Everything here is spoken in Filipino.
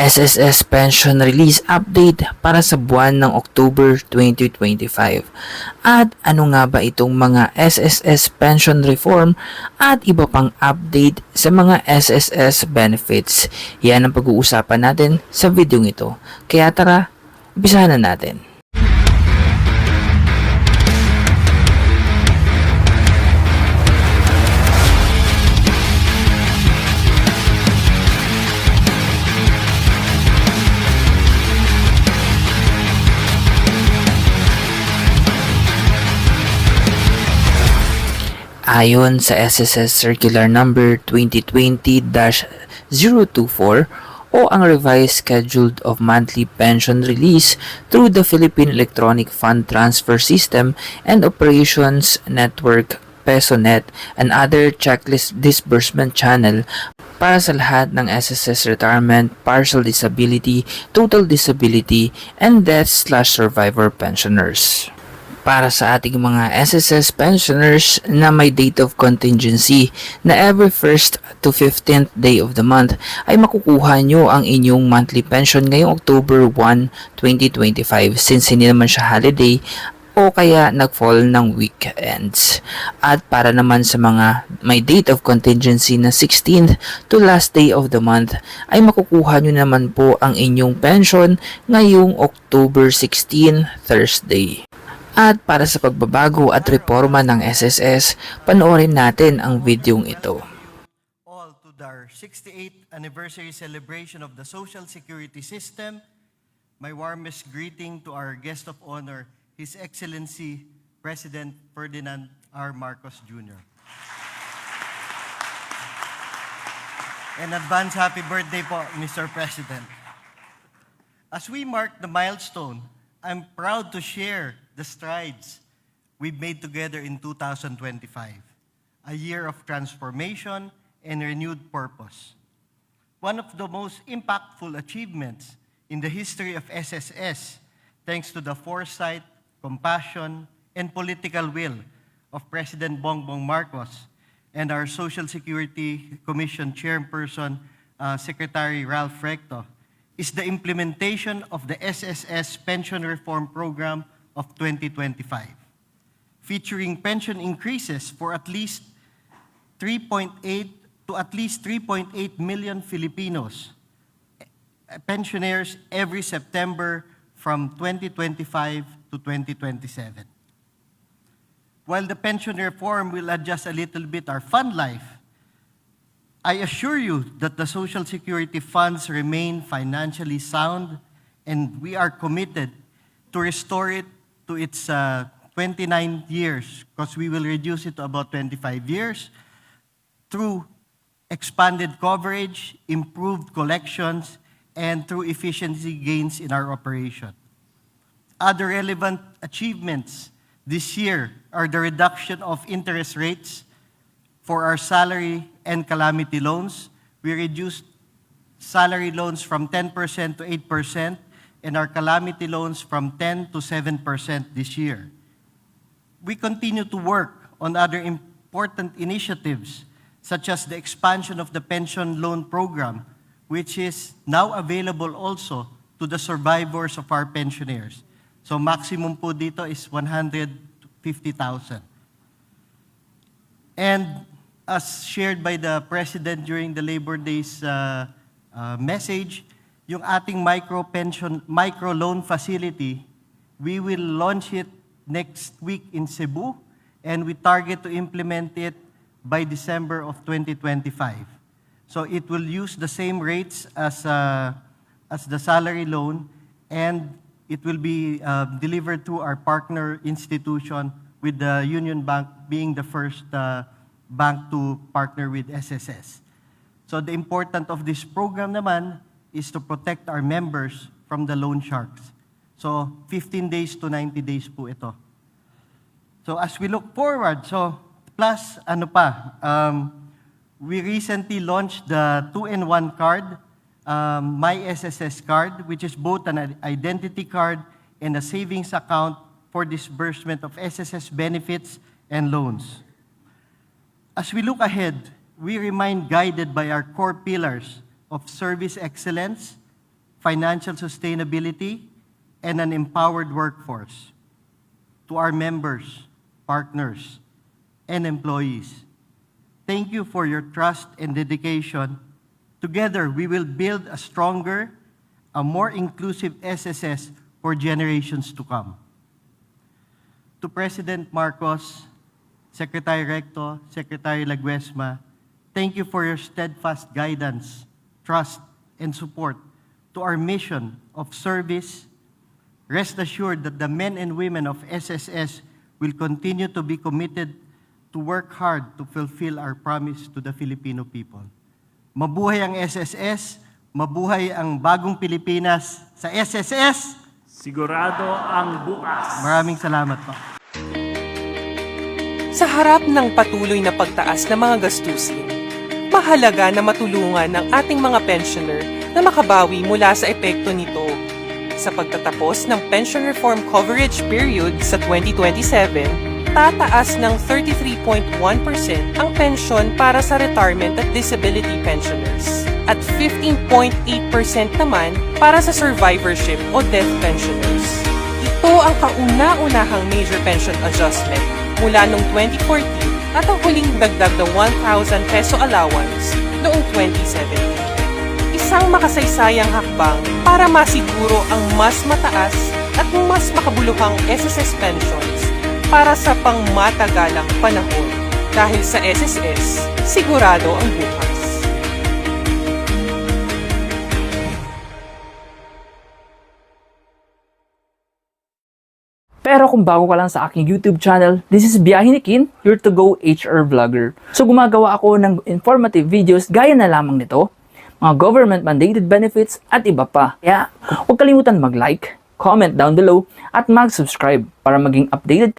SSS Pension Release Update para sa buwan ng October 2025. At ano nga ba itong mga SSS Pension Reform at iba pang update sa mga SSS benefits? Yan ang pag-uusapan natin sa video ito. Kaya tara, umpisahan na natin. Ayon sa SSS Circular Number 2020-024 o ang revised schedule of monthly pension release through the Philippine Electronic Fund Transfer System and Operations Network PesoNet and other checklist disbursement channel para sa lahat ng SSS retirement, partial disability, total disability, and death slash survivor pensioners para sa ating mga SSS pensioners na may date of contingency na every 1st to 15th day of the month ay makukuha nyo ang inyong monthly pension ngayong October 1, 2025 since hindi naman siya holiday o kaya nag-fall ng weekends. At para naman sa mga may date of contingency na 16th to last day of the month ay makukuha nyo naman po ang inyong pension ngayong October 16, Thursday. At para sa pagbabago at reforma ng SSS, panoorin natin ang videong ito. all to our 68th anniversary celebration of the Social Security System. My warmest greeting to our guest of honor, His Excellency President Ferdinand R. Marcos Jr. And advance happy birthday po, Mr. President. As we mark the milestone, I'm proud to share the strides we've made together in 2025, a year of transformation and renewed purpose. One of the most impactful achievements in the history of SSS, thanks to the foresight, compassion, and political will of President Bongbong Marcos and our Social Security Commission Chairperson, uh, Secretary Ralph Recto, is the implementation of the SSS Pension Reform Program of 2025, featuring pension increases for at least 3.8 to at least 3.8 million Filipinos, eh, pensioners every September from 2025 to 2027. While the pension reform will adjust a little bit our fund life, I assure you that the Social Security funds remain financially sound and we are committed to restore it to its uh, 29 years because we will reduce it to about 25 years through expanded coverage, improved collections, and through efficiency gains in our operation. Other relevant achievements this year are the reduction of interest rates for our salary and calamity loans. We reduced salary loans from 10% to 8% and our calamity loans from 10 to 7% this year. We continue to work on other important initiatives such as the expansion of the pension loan program, which is now available also to the survivors of our pensioners. So maximum po dito is 150,000. And as shared by the President during the Labor Day's uh, uh, message, yung ating micro pension, micro loan facility, we will launch it next week in Cebu, and we target to implement it by December of 2025. So it will use the same rates as, uh, as the salary loan, and it will be uh, delivered to our partner institution with the Union Bank being the first uh, bank to partner with SSS. So the important of this program naman is to protect our members from the loan sharks. So 15 days to 90 days po ito. So as we look forward, so plus ano pa, um, we recently launched the 2-in-1 card, um, My SSS card, which is both an identity card and a savings account for disbursement of SSS benefits and loans. As we look ahead, we remain guided by our core pillars of service excellence, financial sustainability, and an empowered workforce. To our members, partners, and employees, thank you for your trust and dedication. Together, we will build a stronger, a more inclusive SSS for generations to come. To President Marcos, Secretary Recto, Secretary Laguesma, thank you for your steadfast guidance, trust, and support to our mission of service. Rest assured that the men and women of SSS will continue to be committed to work hard to fulfill our promise to the Filipino people. Mabuhay ang SSS, mabuhay ang bagong Pilipinas sa SSS. Sigurado ang bukas. Maraming salamat po. Sa harap ng patuloy na pagtaas ng mga gastusin, mahalaga na matulungan ng ating mga pensioner na makabawi mula sa epekto nito. Sa pagtatapos ng pension reform coverage period sa 2027, tataas ng 33.1% ang pensyon para sa retirement at disability pensioners at 15.8% naman para sa survivorship o death pensioners. Ito ang kauna-unahang major pension adjustment mula noong 2014 at ang huling dagdag na 1,000 peso allowance noong 2017. Isang makasaysayang hakbang para masiguro ang mas mataas at mas makabuluhang SSS pensions para sa pangmatagalang panahon. Dahil sa SSS, sigurado ang bukas. Kung bago ka lang sa aking YouTube channel, this is Biyahe ni Kin, your to go HR vlogger. So gumagawa ako ng informative videos gaya na lamang nito, mga government mandated benefits at iba pa. Kaya huwag kalimutan mag-like, comment down below at mag-subscribe para maging updated